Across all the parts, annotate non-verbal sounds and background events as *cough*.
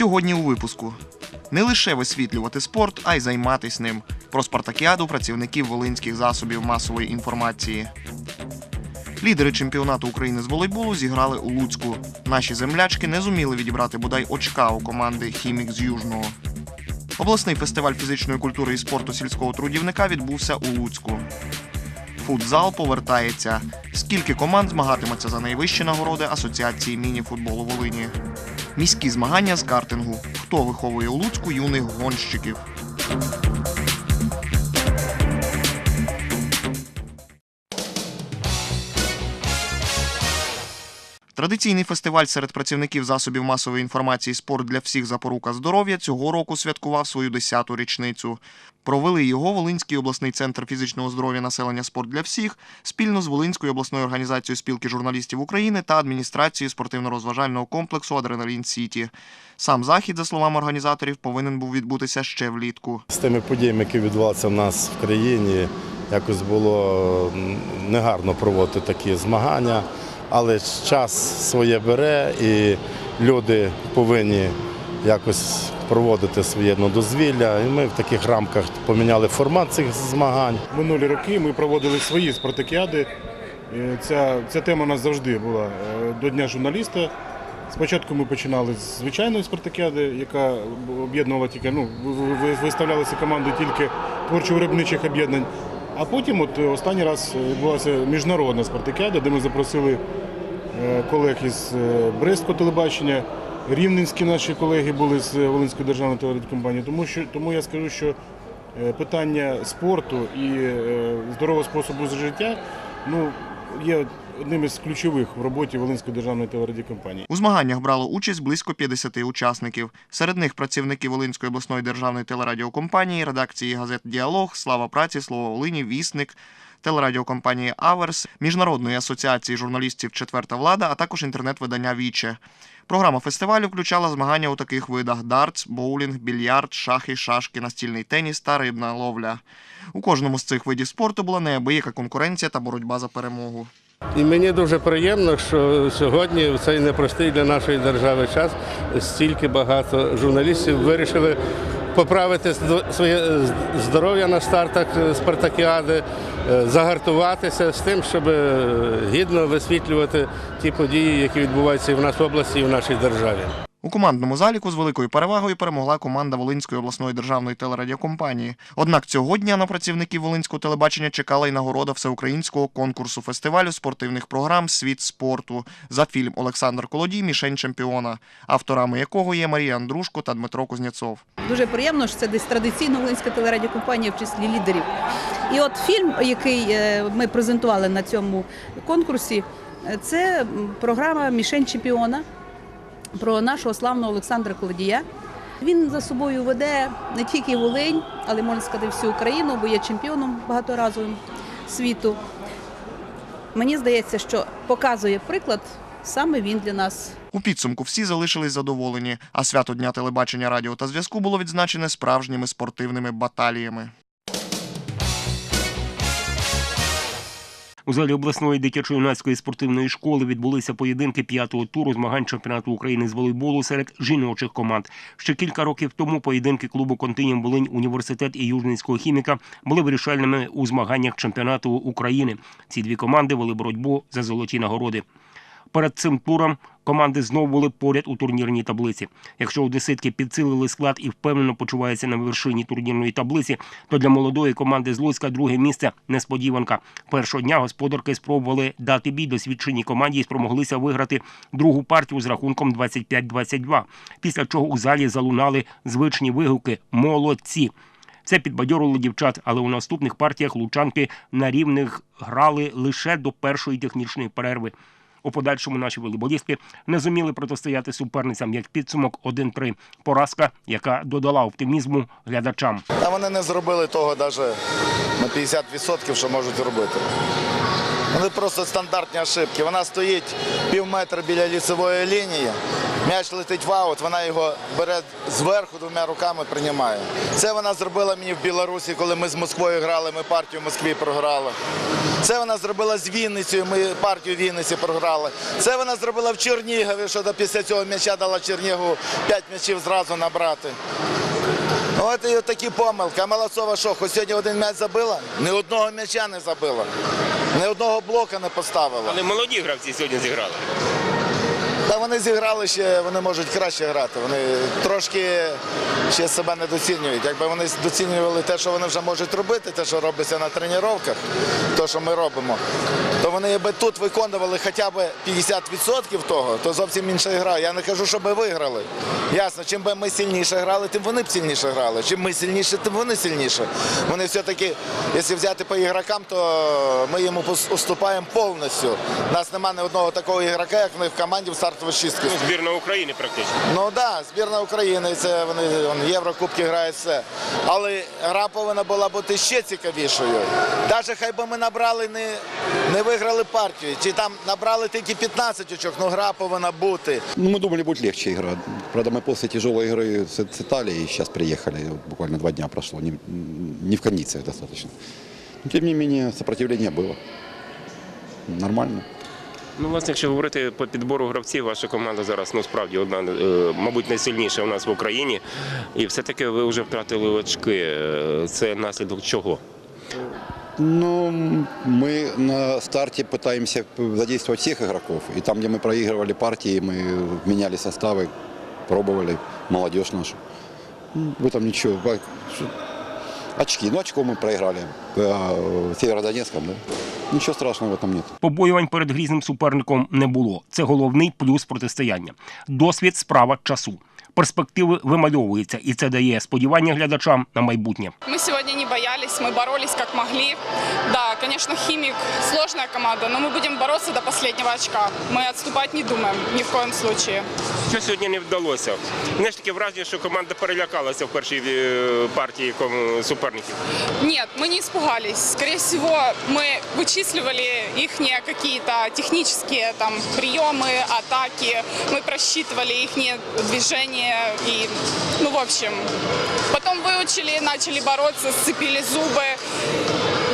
Сьогодні у випуску не лише висвітлювати спорт, а й займатись ним. Про спартакіаду працівників волинських засобів масової інформації. Лідери чемпіонату України з волейболу зіграли у Луцьку. Наші землячки не зуміли відібрати бодай очка у команди Хімік з Южного. Обласний фестиваль фізичної культури і спорту сільського трудівника відбувся у Луцьку. Футзал повертається. Скільки команд змагатиметься за найвищі нагороди Асоціації міні-футболу Волині? Міські змагання з картингу. Хто виховує у Луцьку юних гонщиків? Традиційний фестиваль серед працівників засобів масової інформації Спорт для всіх запорука здоров'я цього року святкував свою 10-ту річницю. Провели його Волинський обласний центр фізичного здоров'я населення Спорт для всіх спільно з Волинською обласною організацією спілки журналістів України та адміністрацією спортивно-розважального комплексу Адреналін Сіті. Сам захід, за словами організаторів, повинен був відбутися ще влітку. З тими подіями, які відбувалися в нас в країні, якось було негарно проводити такі змагання, але час своє бере і люди повинні якось проводити своє дозвілля. І ми в таких рамках поміняли формат цих змагань. Минулі роки ми проводили свої спартакіади. Е, Ця, ця тема у нас завжди була е, до Дня журналіста. Спочатку ми починали з звичайної спартакіади, яка об'єднувала тільки, ну, ви- ви- ви- виставлялися команди тільки творчо-виробничих об'єднань. А потім, от останній раз е, відбулася міжнародна спартакіада, де ми запросили колег із е, Брестського телебачення, рівненські наші колеги були з е, Волинської державної телерадіокомпанії. Тому що тому я скажу, що е, питання спорту і е, здорового способу життя ну, є одним із ключових в роботі Волинської державної телерадіокомпанії. У змаганнях брало участь близько 50 учасників. Серед них працівники Волинської обласної державної телерадіокомпанії, редакції газет Діалог, Слава праці, Слово Волині, Вісник, телерадіокомпанії Аверс, Міжнародної асоціації журналістів Четверта влада, а також інтернет-видання Віче. Програма фестивалю включала змагання у таких видах: дартс, боулінг, більярд, шахи, шашки, настільний теніс та рибна ловля. У кожному з цих видів спорту була неабияка конкуренція та боротьба за перемогу. І мені дуже приємно, що сьогодні в цей непростий для нашої держави час стільки багато журналістів вирішили поправити своє здоров'я на стартах спартакіади, е, загартуватися з тим, щоб е, гідно висвітлювати ті події, які відбуваються і в нас в області, і в нашій державі. У командному заліку з великою перевагою перемогла команда Волинської обласної державної телерадіокомпанії. Однак цього дня на працівників Волинського телебачення чекала й нагорода всеукраїнського конкурсу фестивалю спортивних програм Світ спорту за фільм Олександр Колодій Мішень чемпіона, авторами якого є Марія Андрушко та Дмитро Кузнєцов. Дуже приємно, що це десь традиційно Волинська телерадіокомпанія в числі лідерів. І от фільм, який е, ми презентували на цьому конкурсі, е, це програма Мішень чемпіона про нашого славного Олександра Колодія. Він за собою веде не тільки Волинь, але можна сказати всю Україну, бо є чемпіоном багаторазовим світу. Мені здається, що показує приклад саме він для нас. У підсумку всі залишились задоволені, а свято Дня телебачення, радіо та зв'язку було відзначене справжніми спортивними баталіями. У залі обласної дитячо-юнацької спортивної школи відбулися поєдинки п'ятого туру змагань чемпіонату України з волейболу серед жіночих команд. Ще кілька років тому поєдинки клубу Континім Волинь Університет і Южницького хіміка були вирішальними у змаганнях чемпіонату України. Ці дві команди вели боротьбу за золоті нагороди. Перед цим туром команди знову були поряд у турнірній таблиці. Якщо одеситки підсилили склад і впевнено почуваються на вершині турнірної таблиці, то для молодої команди з Луцька друге місце несподіванка. Першого дня господарки спробували дати бій досвідченій команді і спромоглися виграти другу партію з рахунком 25-22. Після чого у залі залунали звичні вигуки Молодці. Це підбадьорило дівчат, але у наступних партіях лучанки на рівних грали лише до першої технічної перерви. У подальшому наші волейболісти не зуміли протистояти суперницям як підсумок 1-3. Поразка, яка додала оптимізму глядачам. Та вони не зробили того навіть на 50%, що можуть зробити. Вони просто стандартні ошибки. Вона стоїть пів метра біля лісової лінії, м'яч летить в аут, вона його бере зверху двома руками приймає. Це вона зробила мені в Білорусі, коли ми з Москвою грали, ми партію в Москві програли. Це вона зробила з Вінницею, ми партію в Вінниці програли. Це вона зробила в Чернігові, що після цього м'яча дала Чернігову 5 м'ячів зразу набрати. От і такі помилки. А Молодцова що, хоч сьогодні один м'яч забила? Ні одного м'яча не забила. Ні одного блока не поставили. Але молоді гравці сьогодні зіграли. Та вони зіграли ще, вони можуть краще грати. Вони трошки ще себе недоцінюють. Якби вони доцінювали те, що вони вже можуть робити, те, що робиться на тренуваннях, те, що ми робимо, то вони якби тут виконували хоча б 50% того, то зовсім інша гра. Я не кажу, щоб ми виграли. Ясно, чим би ми сильніше грали, тим вони б сильніше грали. Чим ми сильніше, тим вони сильніше. Вони все-таки, якщо взяти по ігрокам, то ми йому уступаємо повністю. У нас немає ні одного такого ігрока, як них в команді в стартовій шістці. Ну, збірна України практично. Ну так, да, збірна України, це вони вон, Єврокубки грають все. Але гра повинна була бути ще цікавішою. Навіть хай би ми набрали не, не виграли партію, чи там набрали тільки 15 очок, ну гра повинна бути. Ну, мы думали, будет легче игра. Правда, мы после тяжелой игры с, с Италией сейчас приехали. Вот буквально два дня прошло. Не, не в кондициях достаточно. Но, тем не менее, сопротивление было. Нормально. Ну, власне, якщо говорити по підбору гравців, ваша команда зараз ну справді одна, е, мабуть, найсильніша у нас в Україні. І все-таки ви вже втратили очки. Е, Це наслідок чого? Ну, мы на старте пытаемся задействовать всех игроков. И там, где мы проигрывали партии, мы меняли составы, пробовали молодежь нашу. Ну, В этом ничего. Очки. Ну, очко ми проиграли. А, Северодонецком, да? Нічого страшного в этом нет. Побоювань перед грізним суперником не було. Це головний плюс протистояння. Досвід справа часу Перспективи вимальовуються, і це дає сподівання глядачам на майбутнє. Мы сегодня не боялись, мы боролись как могли. Да, конечно, Химик сложная команда, но мы будем бороться до последнего очка. Мы отступать не думаем ни в коем случае. Що сьогодні не вдалося? Знаєш, таке враження, що команда перелякалася в першій е, партії ком- суперників. Нет, мы не испугались. Скорее всего, мы вычисливали их какие-то технические там приемы, атаки. Мы просчитывали их движения и, ну, в общем, потом выучили, начали бороться, сцепили зубы.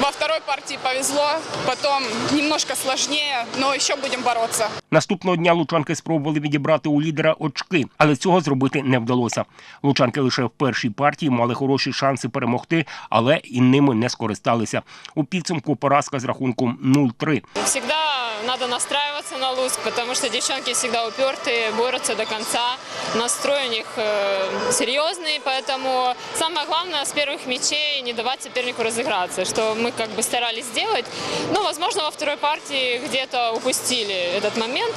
Во второй партии повезло, потом немножко сложнее, но еще будем бороться. Наступного дня лучанки спробували відібрати у лідера очки, але цього зробити не вдалося. Лучанки лише в першій партії мали хороші шанси перемогти, але і ними не скористалися. У підсумку поразка з рахунком 0-3. Всегда надо настраиваться на Луцк, потому что девчонки всегда упертые, борются до конца. Настрой у них э, серьезный, поэтому самое главное с первых мячей не давать сопернику разыграться, что мы как бы старались сделать. Ну, возможно, во второй партии где-то упустили этот момент.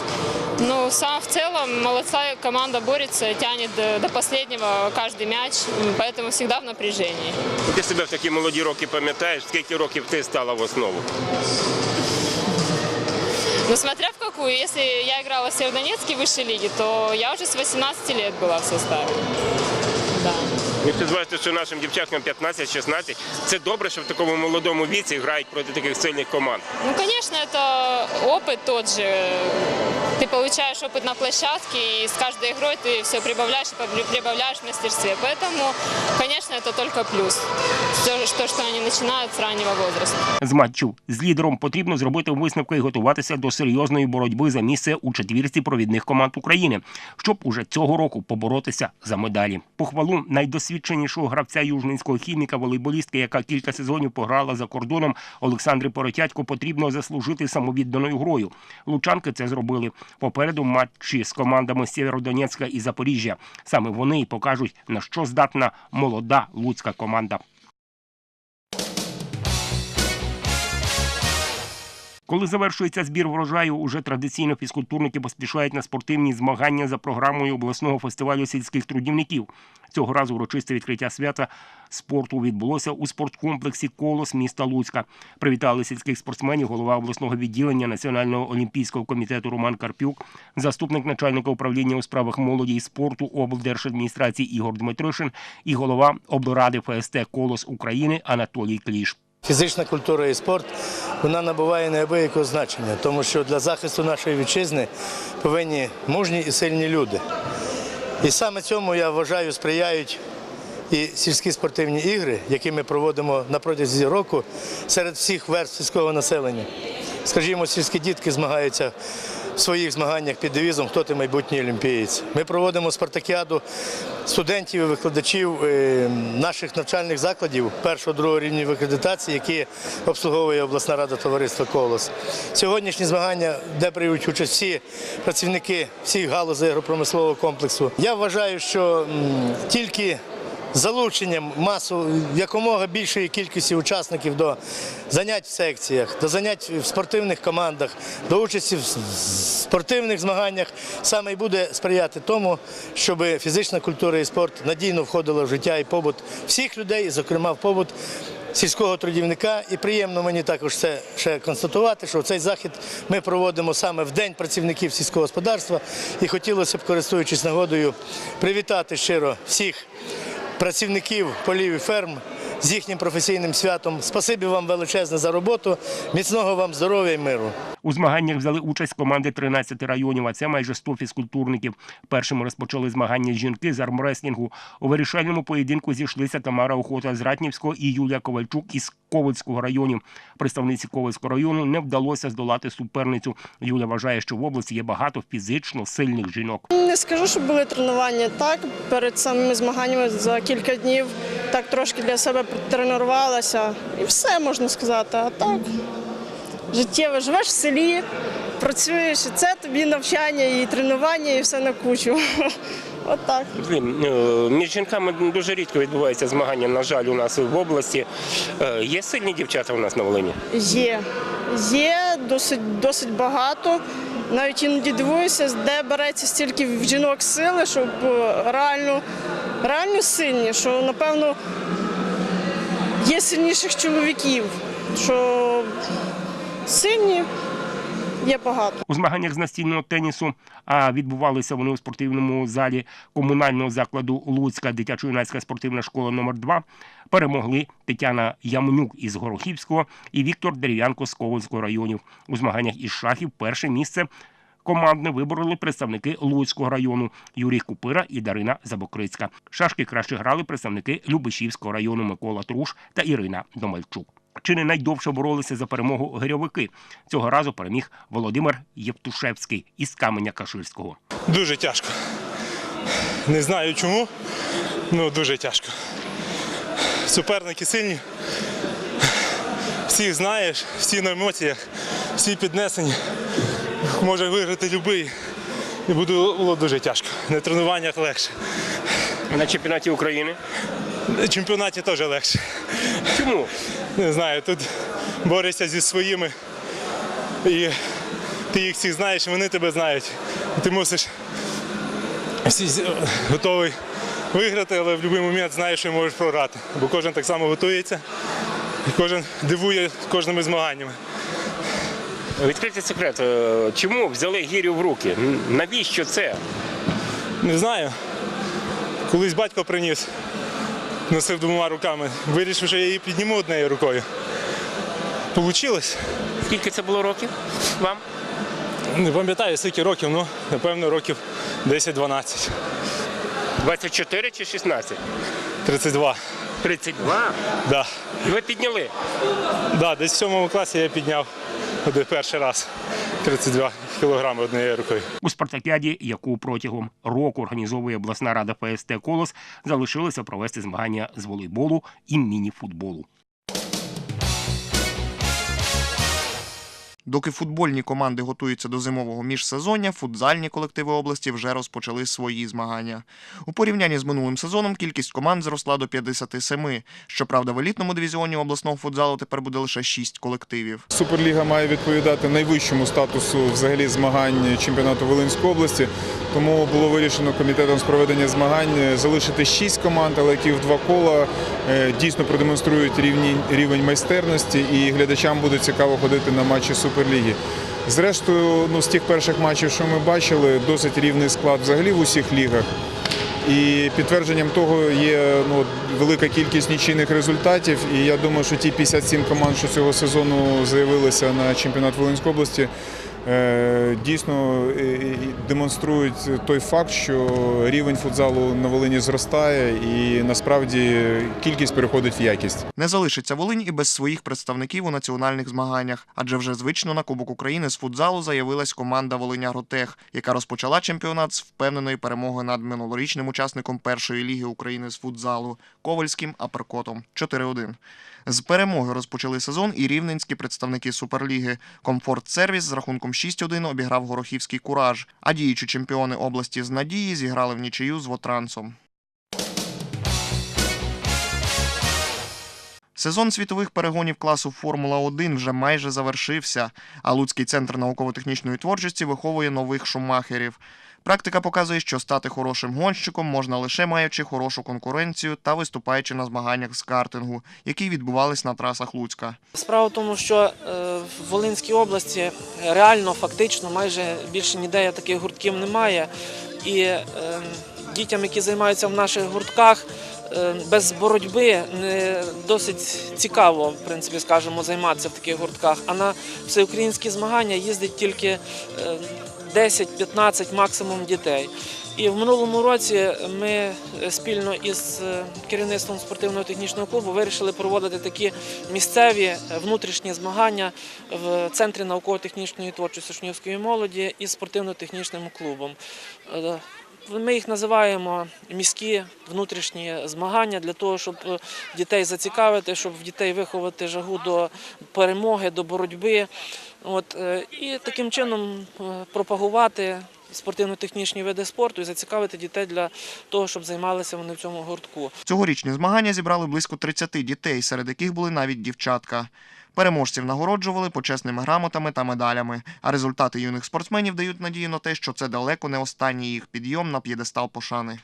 Но сам в целом молодца команда борется, тянет до, до последнего каждый мяч, м, поэтому всегда в напряжении. Ти себе в такі молоді роки пам'ятаєш, скільки років ти стала в основу? Но смотря в какую, если я играла в Северодонецке высшей лиге, то я уже с 18 лет была в составе. Да. Якщо зважити, що нашим дівчаткам 15-16, це добре, що в такому молодому віці грають проти таких сильних команд. Ну, конечно, это опыт тот же. Ты получаешь опыт на площадке, и с каждой игрой ты все прибавляешь и при- прибавляешь в мастерстве. Поэтому, конечно, это только плюс. Все, что, что они начинают с раннего возраста. З матчу з лідером потрібно зробити висновки і готуватися до серйозної боротьби за місце у четвірці провідних команд України, щоб уже цього року поборотися за медалі. Похвалу найдосвідченішого гравця южненського хіміка, волейболістки, яка кілька сезонів пограла за кордоном Олександрі Поротятько, потрібно заслужити самовідданою грою. Лучанки це зробили. Попереду матчі з командами Сєвєродонецька і Запоріжжя. Саме вони і покажуть на що здатна молода луцька команда. Коли завершується збір врожаю, уже традиційно фізкультурники поспішають на спортивні змагання за програмою обласного фестивалю сільських трудівників. Цього разу урочисте відкриття свята спорту відбулося у спорткомплексі Колос міста Луцька. Привітали сільських спортсменів голова обласного відділення Національного олімпійського комітету Роман Карпюк, заступник начальника управління у справах молоді і спорту облдержадміністрації Ігор Дмитришин і голова облради ФСТ Колос України Анатолій Кліш. Фізична культура і спорт вона набуває неабиякого значення, тому що для захисту нашої вітчизни повинні мужні і сильні люди. І саме цьому я вважаю сприяють і сільські спортивні ігри, які ми проводимо протязі року серед всіх верств сільського населення. Скажімо, сільські дітки змагаються своїх змаганнях під девізом Хто ти майбутній олімпієць. Ми проводимо спартакіаду студентів і викладачів е, наших навчальних закладів першого другого рівня акредитації, які обслуговує обласна рада товариства Колос. Сьогоднішні змагання, де приймуть участь всі працівники всіх галузей агропромислового комплексу. Я вважаю, що тільки залученням масу якомога більшої кількості учасників до занять в секціях, до занять в спортивних командах, до участі в спортивних змаганнях саме й буде сприяти тому, щоб фізична культура і спорт надійно входила в життя і побут всіх людей, і, зокрема в побут. Сільського трудівника, і приємно мені також це ще констатувати, що цей захід ми проводимо саме в День працівників сільського господарства. І хотілося б, користуючись нагодою, привітати щиро всіх працівників полів і ферм з їхнім професійним святом. Спасибі вам величезне за роботу, міцного вам здоров'я і миру. У змаганнях взяли участь команди 13 районів, а це майже 100 фізкультурників. Першими розпочали змагання жінки з армреслінгу. У вирішальному поєдинку зійшлися Тамара Охота з Ратнівського і Юлія Ковальчук із Ковальського районів. Представниці Ковальського району не вдалося здолати суперницю. Юля вважає, що в області є багато фізично сильних жінок. Не скажу, що були тренування так. Перед самими змаганнями за кілька днів так трошки для себе тренувалася. І все можна сказати. А так, життєво живеш в селі, працюєш, і це тобі навчання і тренування, і все на кучу. *laughs* От так. Е, Між жінками дуже рідко відбуваються змагання, на жаль, у нас в області. Е, Є сильні дівчата у нас на Волині? Є. Є досить, досить багато. Навіть іноді дивуюся, де береться стільки в жінок сили, щоб е, реально, реально сильні, що напевно є сильніших чоловіків, що сильні є багато. У змаганнях з настільного тенісу, а відбувалися вони у спортивному залі комунального закладу Луцька дитячо-юнацька спортивна школа номер 2 перемогли Тетяна Ямнюк із Горохівського і Віктор Дерев'янко з Ковальського районів. У змаганнях із шахів перше місце командне вибороли представники Луцького району Юрій Купира і Дарина Забокрицька. Шашки краще грали представники Любишівського району Микола Труш та Ірина Домальчук. Чи не найдовше боролися за перемогу гирьовики? Цього разу переміг Володимир Євтушевський із Каменя Каширського. Дуже тяжко. Не знаю чому, але дуже тяжко. Суперники сильні. Всіх знаєш, всі на емоціях, всі піднесені. Може виграти будь-який. І було дуже тяжко. На тренуваннях легше. На чемпіонаті України На чемпіонаті теж легше. чому? Не знаю, тут борешся зі своїми. І ти їх всіх знаєш, вони тебе знають. Ти мусиш всі готовий виграти, але в будь-який момент знаєш, що можеш програти. Бо кожен так само готується, і кожен дивує кожними змаганнями. Відкритий секрет. е, Чому взяли гірю в руки? Навіщо це? Не знаю. Колись батько приніс, носив двома руками. Вирішив, що я її підніму однією рукою. Получилось. Скільки це було років вам? Не пам'ятаю, скільки років, ну, напевно, років 10-12. 24 чи 16? 32. 32? Да. І ви підняли? Да, десь в сьомому класі я підняв один перший раз 32 кілограми однією рукою. У спартакіаді, яку протягом року організовує обласна рада ФСТ Колос, залишилося провести змагання з волейболу і міні-футболу. Доки футбольні команди готуються до зимового міжсезоння, футзальні колективи області вже розпочали свої змагання. У порівнянні з минулим сезоном кількість команд зросла до 57. Щоправда, в елітному дивізіоні обласного футзалу тепер буде лише 6 колективів. Суперліга має відповідати найвищому статусу взагалі змагань чемпіонату Волинської області. Тому було вирішено комітетом з проведення змагань залишити шість команд, але які в два кола е, дійсно продемонструють рівні, рівень майстерності, і глядачам буде цікаво ходити на матчі Суперліги. Зрештою, ну з тих перших матчів, що ми бачили, досить рівний склад взагалі в усіх лігах. І підтвердженням того є ну, велика кількість нічийних результатів. І я думаю, що ті 57 команд, що цього сезону заявилися на чемпіонат Волинської області, дійсно е, е, демонструють той факт, що рівень футзалу на Волині зростає і насправді кількість переходить в якість. Не залишиться Волинь і без своїх представників у національних змаганнях, адже вже звично на Кубок України з футзалу заявилась команда Волиня Волинягротех, яка розпочала чемпіонат з впевненої перемоги над минулорічним учасником першої ліги України з футзалу Ковальським Аперкотом 4-1. З перемоги розпочали сезон і рівненські представники Суперліги. Комфорт Сервіс з рахунком 6-1 обіграв Горохівський кураж, а діючі чемпіони області з надії зіграли в нічию з Вотрансом. Сезон світових перегонів класу Формула-1 вже майже завершився, а Луцький центр науково-технічної творчості виховує нових шумахерів. Практика показує, що стати хорошим гонщиком можна лише маючи хорошу конкуренцію та виступаючи на змаганнях з картингу, які відбувались на трасах Луцька. Справа в тому, що е, в Волинській області реально, фактично, майже більше ніде таких гуртків немає. І е, дітям, які займаються в наших гуртках, е, без боротьби не досить цікаво, в принципі, скажімо, займатися в таких гуртках. А на всеукраїнські змагання їздить тільки 10-15 максимум дітей. І в минулому році ми спільно із е, керівництвом спортивно-технічного клубу вирішили проводити такі місцеві е, внутрішні змагання в центрі науково-технічної творчості Шнівської молоді із спортивно-технічним клубом. Е, Ми їх називаємо міські внутрішні змагання для того, щоб е, дітей зацікавити, щоб в дітей виховати жагу до перемоги, до боротьби. От, е, і таким чином е, пропагувати спортивно-технічні види спорту і зацікавити дітей для того, щоб займалися вони в цьому гуртку. Цьогорічні змагання зібрали близько 30 дітей, серед яких були навіть дівчатка. Переможців нагороджували почесними грамотами та медалями. А результати юних спортсменів дають надію на те, що це далеко не останній їх підйом на п'єдестал пошани.